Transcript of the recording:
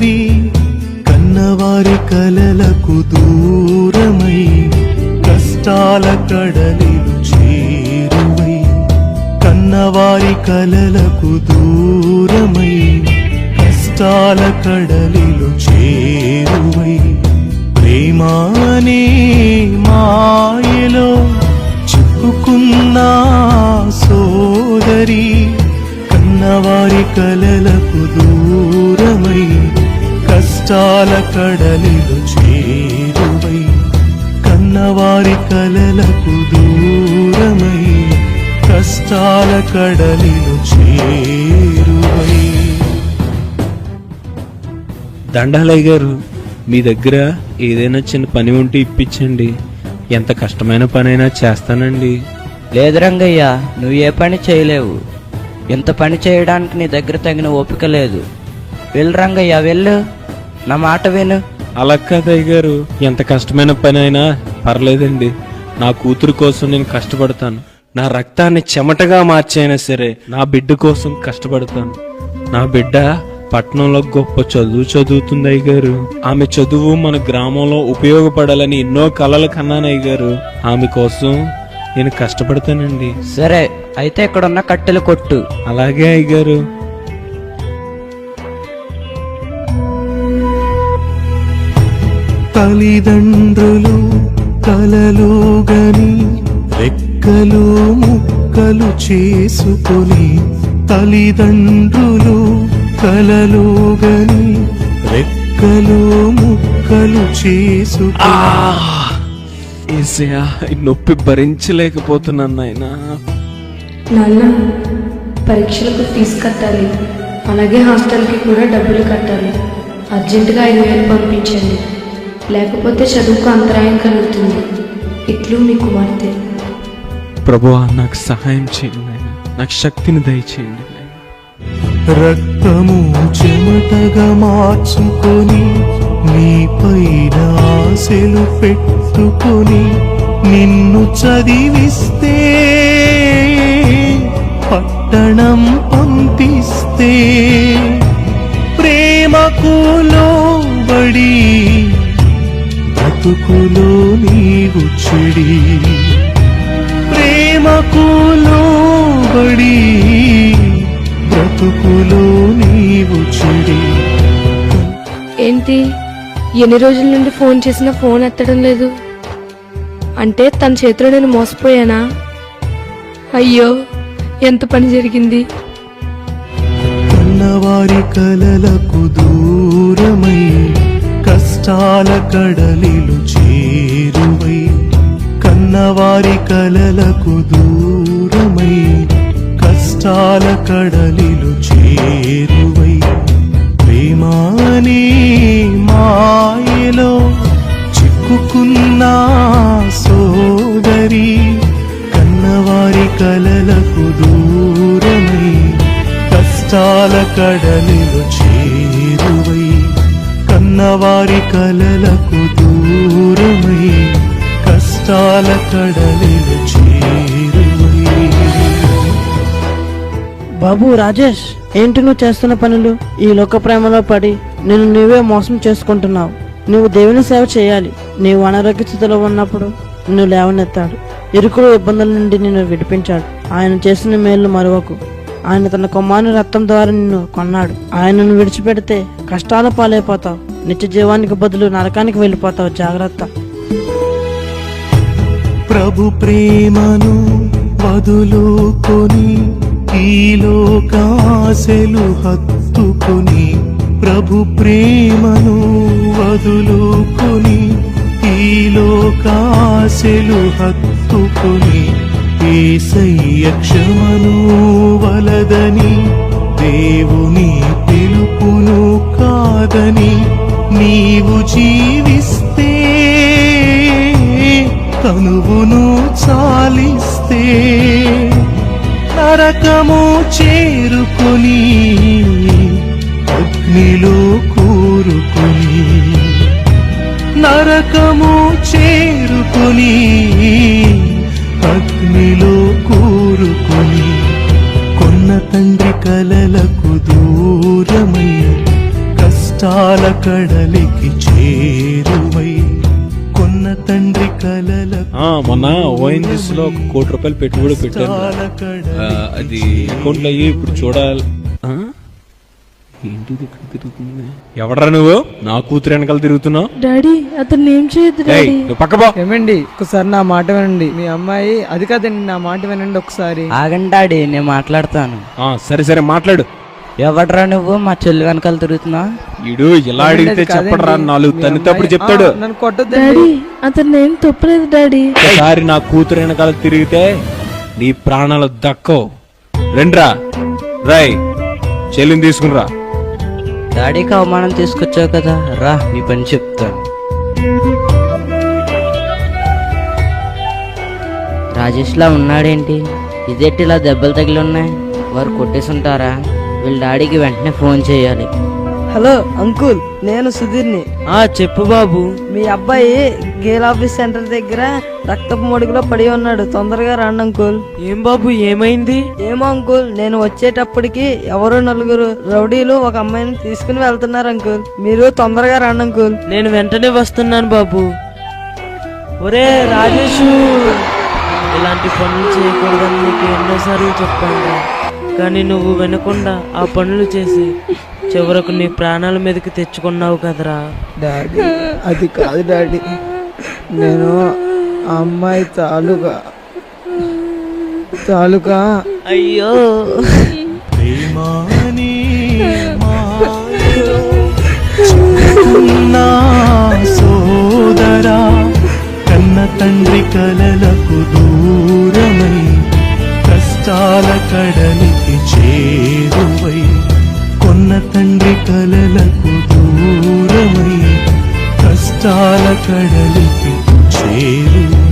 చిక్కుకున్నా కన్నవారి కలలకు దూరమై కష్టాల కడలిలు చేరువై కన్నవారి కలలకు దూరమై. కలలకు దూరమై కష్టాల కడలిలు చేరువై. దండాలయ్య గారు మీ దగ్గర ఏదైనా చిన్న పని ఉంటే ఇప్పించండి. ఎంత కష్టమైన పనైనా చేస్తానండి. లేదు రంగయ్య నువ్వు ఏ పని చేయలేవు. ఇంత పని చేయడానికి నీ దగ్గర తగిన ఓపిక లేదు. వెళ్ళు రంగయ్య వెళ్ళు. నా మాట విను. అలా కాదయ్య గారు ఎంత కష్టమైన పని అయినా పర్లేదండి. నా కూతురు కోసం నేను కష్టపడతాను. నా రక్తాన్ని చెమటగా మార్చైనా సరే నా బిడ్డ కోసం కష్టపడతాను. నా బిడ్డ పట్టణంలో గొప్ప చదువు చదువుతుంది అయ్య గారు ఆమె చదువు మన గ్రామంలో ఉపయోగపడాలని ఎన్నో కలలు కన్నానయ్య గారు ఆమె కోసం నేను కష్టపడతానండి. సరే అయితే ఇక్కడున్న కట్టెలు కొట్టు. అలాగే అయ్య గారు తల్లిదండ్రులు కలలుగని రెక్కలు ముక్కలు చేసుకొని తల్లిదండ్రులు కలలుగని రెక్కలు ముక్కలు చేసుకొని నొప్పి భరించలేకపోతున్నాను నాయనా. నాన్న పరీక్షలకు ఫీజు కట్టాలి. అలాగే హాస్టల్కి కూడా డబ్బులు కట్టాలి. అర్జెంటుగా ఐదు వేలు పంపించండి. లేకపోతే చదువుకు అంతరాయం కలుగుతుంది ఇట్లు మీ కుమార్తె ప్రభువా నాకు సహాయం చేయండి. నాకు శక్తిని దయచేయండి. రక్తము చెమటగా మార్చుకొని నీ పైన ఆశలు పెట్టుకొని నిన్ను చదివిస్తే పట్టణం పంపిస్తే ప్రేమకు బ్రతుకులో నీవు చెడి ప్రేమకు లోబడి బ్రతుకులో నీవు చెడి. ఏంటి? ఎన్ని రోజుల నుండి ఫోన్ చేసినా ఫోన్ ఎత్తడం లేదు. అంటే తన చేతిలో నేను మోసపోయానా? అయ్యో ఎంత పని జరిగింది? కన్నవారి కలలకు కష్టాల కడలిలు చేరువై కన్నవారి కలలకు దూరమై కష్టాల కడలిలు చేరువై. ప్రేమాని మాయలో చిక్కుకున్నా సోదరి కన్నవారి కలలకు దూరమై కష్టాల కడలిలు కన్నవారి కలలకు దూరమై కష్టాల కడలిలు చేరుమై బాబు రాజేష్ ఏంటి నువ్వు చేస్తున్న పనులు? ఈ లోక ప్రేమలో పడి నేను నువ్వే మోసం చేసుకుంటున్నావు. నువ్వు దేవుని సేవ చేయాలి. నీవు అనారోగ్య స్థితిలో ఉన్నప్పుడు నిన్ను లేవనెత్తాడు. ఇరుకులు ఇబ్బందుల నుండి నిన్ను విడిపించాడు. ఆయన చేసిన మేలు మరువకు. ఆయన తన కుమారుని రక్తం ద్వారా నిన్ను కొన్నాడు. ఆయనను విడిచిపెడితే కష్టాల పాలైపోతావు. నిత్య జీవానికి బదులు నరకానికి వెళ్ళిపోతావు. జాగ్రత్త. ప్రభు ప్రేమను వదులుకొని ఈ లోకాశలు హత్తుకుని ప్రభు ప్రేమను వదులుకొని ఈ లోకాశలు హత్తుకుని ఏసయ్య క్షమను వలదని దేవుని పిలుపును కాదని నీవు జీవిస్తే కనువును చాలిస్తే నరకము చేరుకొని అగ్నిలో కూరుకొని నరకము చేరుకొని అగ్నిలో కడలికి చేరువై కొన్న తండ్రి కలల ఆ, మొన్న ఓఎన్జిస్లో ఒక కోటి రూపాయలు పెట్టుబడి పెట్టాను అది అకౌంట్లో అయ్యి ఇప్పుడు చూడాలి. ఆ? ఏంటిది ఇక్కడ తిరుగుతుంది? ఎవడరా నువ్వు? నా కూతురు వెనకాల తిరుగుతున్నావు? డాడీ అతను ఏం చేయొద్దు ఏయ్, నువ్వు పక్క పో. ఏమండి ఒకసారి నా మాట వినండి. మీ అమ్మాయి అది కాదండి నా మాట వినండి ఒకసారి. ఆగండి డాడీ నేను మాట్లాడతాను. ఆ, సరే సరే మాట్లాడు. ఎవడ్రా నువ్వు? మా చెల్లి వెనకాల తిరుగుతున్నా? ఇడు ఇలా అడిగితే. చెప్పడరా? నాలుగు అమ్మాయి- చెప్తాడు. నన్ను డాడీ అతను ఏం తప్పలేదు డాడీ. ఒకసారి నా కూతురు వెనకాల తిరిగితే నీ ప్రాణాలు దక్కవు. రండ్రా. రై చెల్లిని తీసుకునిరా. డాడీకి అవమానం తీసుకొచ్చావు కదా రా నీ పని చెప్తాను రాజేష్లా ఉన్నాడేంటి? ఇదేంటి ఇలా దెబ్బలు తగిలి ఉన్నాయి? వారు కొట్టేసి ఉంటారా? వీళ్ళ డాడీకి వెంటనే ఫోన్ చేయాలి. హలో అంకుల్ నేను సుధీర్ని. ఆ చెప్పు బాబు. మీ అబ్బాయి గేల్ ఆఫీస్ సెంటర్ దగ్గర రక్తపు మడుగులో పడి ఉన్నాడు. తొందరగా రండి అంకుల్. ఏం బాబు ఏమైంది? ఏమో అంకుల్ నేను వచ్చేటప్పటికి ఎవరో నలుగురు రౌడీలు ఒక అమ్మాయిని తీసుకుని వెళ్తున్నారు అంకుల్. మీరు తొందరగా రండి అంకుల్. నేను వెంటనే వస్తున్నాను బాబు. ఒరే రాజేషు! ఇలాంటి పనులు చేయకూడదని నీకు ఎన్నోసార్లు చెప్పాను. కానీ నువ్వు వినకుండా ఆ పనులు చేసి చివరకు నీ ప్రాణాల మీదకి తెచ్చుకున్నావు కదరా. డాడీ అది కాదు డాడీ. నేను అమ్మాయి తాలూకా తాలూకా అయ్యో. ప్రేమాని మాయలో దూరమై కడలికి చేరు.